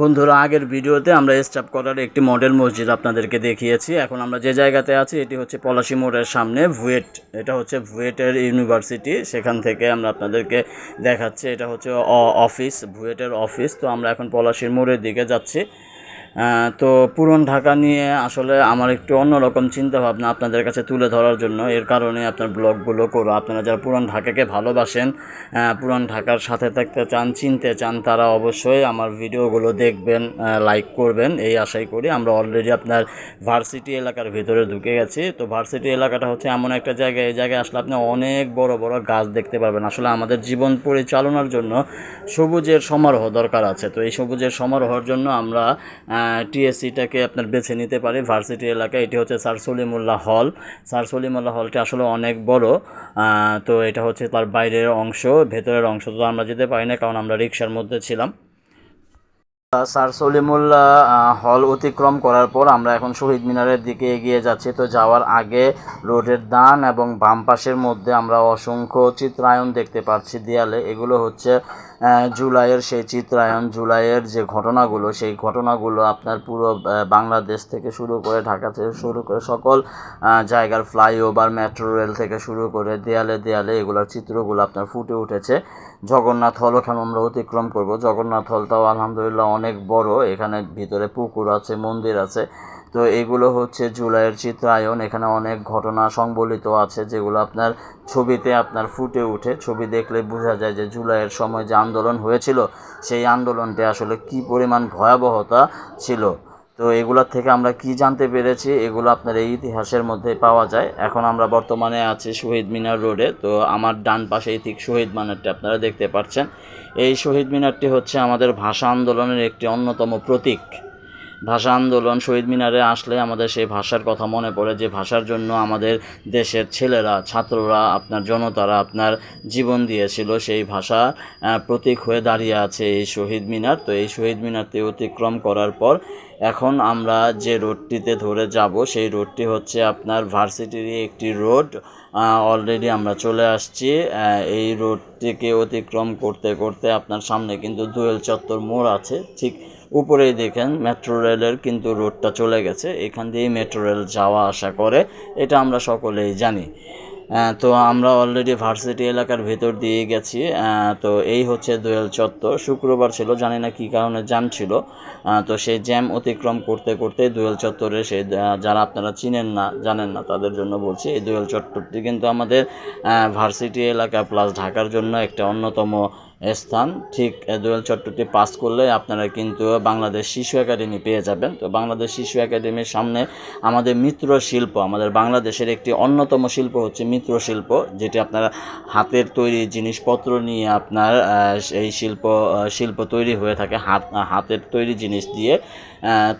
বন্ধুরা, আগের ভিডিওতে আমরা স্টাফ করার একটি মডেল মসজিদ আপনাদেরকে দেখিয়েছি। এখন আমরা যে জায়গাতে আছি, এটি হচ্ছে পলাশি মোড়ের সামনে, ভুয়েট। এটা হচ্ছে ভুয়েটের ইউনিভার্সিটি। সেখান থেকে আমরা আপনাদেরকে দেখাচ্ছি, এটা হচ্ছে অফিস ভুয়েটের অফিস। তো আমরা এখন পলাশির মোড়ের দিকে যাচ্ছি। তো পুরন ঢাকা নিয়ে আসলে আমার একটু অন্যরকম চিন্তা ভাবনা আপনাদের কাছে তুলে ধরার জন্য। এর কারণে আপনার ব্লগগুলো করো। আপনারা যারা পুরান ঢাকাকে ভালোবাসেন পুরান ঢাকার সাথে থাকতে চান, চিনতে চান, তারা অবশ্যই আমার ভিডিওগুলো দেখবেন লাইক করবেন। এই আশাই করি আমরা অলরেডি আপনার ভার্সিটি এলাকার ভিতরে ঢুকে গেছি। তো ভার্সিটি এলাকাটা হচ্ছে এমন একটা জায়গা এই জায়গায় আসলে আপনি অনেক বড় বড় গাছ দেখতে পারবেন। আসলে আমাদের জীবন পরিচালনার জন্য সবুজের সমারোহ দরকার আছে। তো এই সবুজের সমারোহের জন্য আমরা টিএসসিটাকে আপনার বেছে নিতে পারি ভার্সিটি এলাকা। এটি হচ্ছে স্যার সলিমুল্লাহ হল। স্যার সলিমুল্লাহ হলটি আসলে অনেক বড় তো এটা হচ্ছে তার বাইরের অংশ, ভেতরের অংশ তো আমরা যেতে পারি না কারণ আমরা রিক্সার মধ্যে ছিলাম। স্যার সলিমুল্লাহ হল অতিক্রম করার পর আমরা এখন শহীদ মিনারের দিকে এগিয়ে যাচ্ছি। তো যাওয়ার আগে রোডের ডান এবং বাম পাশের মধ্যে আমরা অসংখ্য চিত্রায়ন দেখতে পাচ্ছি দেয়ালে। এগুলো হচ্ছে জুলাইয়ের সেই চিত্রায়ন জুলাইয়ের যে ঘটনাগুলো, সেই ঘটনাগুলো আপনার পুরো বাংলাদেশ থেকে শুরু করে ঢাকা থেকে শুরু করে সকল জায়গার ফ্লাইওভার, মেট্রো রেল থেকে শুরু করে দেয়ালে দেয়ালে এগুলোর চিত্রগুলো আপনার ফুটে উঠেছে। জগন্নাথ হল ওখানে আমরা অতিক্রম করব? জগন্নাথ হলটাও আলহামদুলিল্লাহ অনেক বড়। এখানে ভিতরে পুকুর আছে, মন্দির আছে। তো এগুলো হচ্ছে জুলাইয়ের চিত্রায়ন এখানে অনেক ঘটনা সংবলিত আছে, যেগুলো আপনার ছবিতে আপনার ফুটে ওঠে ছবি দেখলে বোঝা যায় যে জুলাইয়ের সময় যে আন্দোলন হয়েছিল, সেই আন্দোলনটি আসলে কি পরিমাণ ভয়াবহতা ছিল। তো এগুলোর থেকে আমরা কি জানতে পেরেছি, এগুলো আপনার এই ইতিহাসের মধ্যে পাওয়া যায়। এখন আমরা বর্তমানে আছি শহীদ মিনার রোডে। তো আমার ডান পাশেই ঠিক শহীদ মিনারটি আপনারা দেখতে পাচ্ছেন। এই শহীদ মিনারটি হচ্ছে আমাদের ভাষা আন্দোলনের একটি অন্যতম প্রতীক। ভাষা আন্দোলন শহীদ মিনারে আসলে আমাদের সেই ভাষার কথা মনে পড়ে যে ভাষার জন্য আমাদের দেশের ছেলেরা, ছাত্ররা, আপনার জনতারা আপনার জীবন দিয়েছিল। সেই ভাষা প্রতীক হয়ে দাঁড়িয়ে আছে এই শহীদ মিনার। তো এই শহীদ মিনারটি অতিক্রম করার পর এখন আমরা যে রোডটিতে ধরে যাব, সেই রোডটি হচ্ছে আপনার ভার্সিটিরই একটি রোড। অলরেডি আমরা চলে আসছি। এই রোডটিকে অতিক্রম করতে করতে আপনার সামনে কিন্তু দোয়েল চত্বর মোড় আছে। ঠিক উপরেই দেখেন মেট্রো রেলের কিন্তু রোডটা চলে গেছে, এখান দিয়েই মেট্রো রেল যাওয়া আসা করে, এটা আমরা সকলেই জানি। তো আমরা অলরেডি ভার্সিটি এলাকার ভেতর দিয়ে গেছি তো এই হচ্ছে দোয়েল চত্বর, শুক্রবার ছিল, জানি না কী কারণে জ্যাম ছিল তো সেই জ্যাম অতিক্রম করতে করতে দোয়েল চত্বরে সেই যারা আপনারা চিনেন না, জানেন না, তাদের জন্য বলছি, এই দোয়েল চত্বরটি কিন্তু আমাদের ভার্সিটি এলাকা প্লাস ঢাকার জন্য একটা অন্যতম স্থান। ঠিক দোয়েল চত্বরটি পাস করলে আপনারা কিন্তু বাংলাদেশ শিশু একাডেমি পেয়ে যাবেন। তো বাংলাদেশ শিশু একাডেমির সামনে আমাদের মিত্র শিল্প, আমাদের বাংলাদেশের একটি অন্যতম শিল্প হচ্ছে মিত্র শিল্প, যেটি আপনারা হাতের তৈরি জিনিসপত্র নিয়ে আপনার এই শিল্প শিল্প তৈরি হয়ে থাকে, হাত, হাতের তৈরি জিনিস দিয়ে।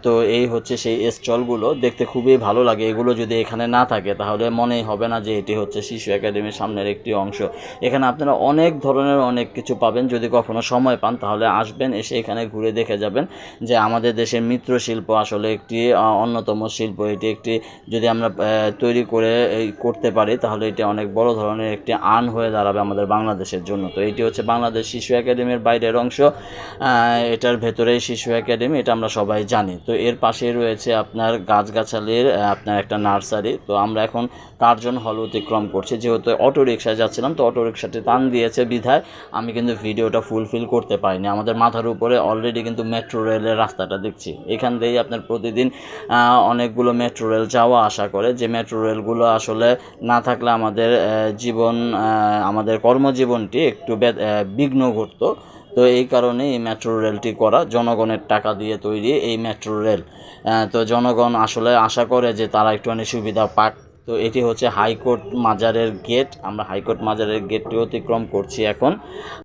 তো এই হচ্ছে সেই স্টলগুলো, দেখতে খুবই ভালো লাগে। এগুলো যদি এখানে না থাকে, তাহলে মনেই হবে না যে এটি হচ্ছে শিশু একাডেমির সামনের একটি অংশ। এখানে আপনারা অনেক ধরনের অনেক কিছু পাবেন। যদি কখনো সময় পান, তাহলে আসবেন, এসে এখানে ঘুরে দেখে যাবেন যে আমাদের দেশের মিত্র শিল্প আসলে একটি অন্যতম শিল্প। এটি একটি, যদি আমরা তৈরি করে করতে পারি, তাহলে এটি অনেক বড় ধরনের একটি আর্ন হয়ে দাঁড়াবে আমাদের বাংলাদেশের জন্য। তো এটি হচ্ছে বাংলাদেশ শিশু একাডেমির বাইরের অংশ। এটার ভেতরেই শিশু একাডেমি, এটা আমরা সবাই জানি। তো এর পাশেই রয়েছে আপনার গাছগাছালির আপনার একটা নার্সারি। তো আমরা এখন কার্জন হল অতিক্রম করছি। যেহেতু অটো রিক্সায় যাচ্ছিলাম, তো অটো রিক্সাটি টান দিয়েছে বিধায়। আমি কিন্তু ভিডিওটা ফুলফিল করতে পারিনি। আমাদের মাথার উপরে অলরেডি কিন্তু মেট্রো রেলের রাস্তাটা দেখছি। এখান দিয়েই আপনার প্রতিদিন অনেকগুলো মেট্রো রেল যাওয়া আশা করে। যে মেট্রো রেলগুলো আসলে না থাকলে আমাদের জীবন আমাদের কর্মজীবনটি একটু বিঘ্ন ঘটতো। তো এই কারণে এই মেট্রো রেলটি করা, জনগণের টাকা দিয়ে তৈরি এই মেট্রো রেল তো জনগণ আসলে আশা করে যে তারা একটুখানি সুবিধা পাক। তো এটি হচ্ছে হাইকোর্ট মাজারের গেট আমরা হাইকোর্ট মাজারের গেটটি অতিক্রম করছি এখন।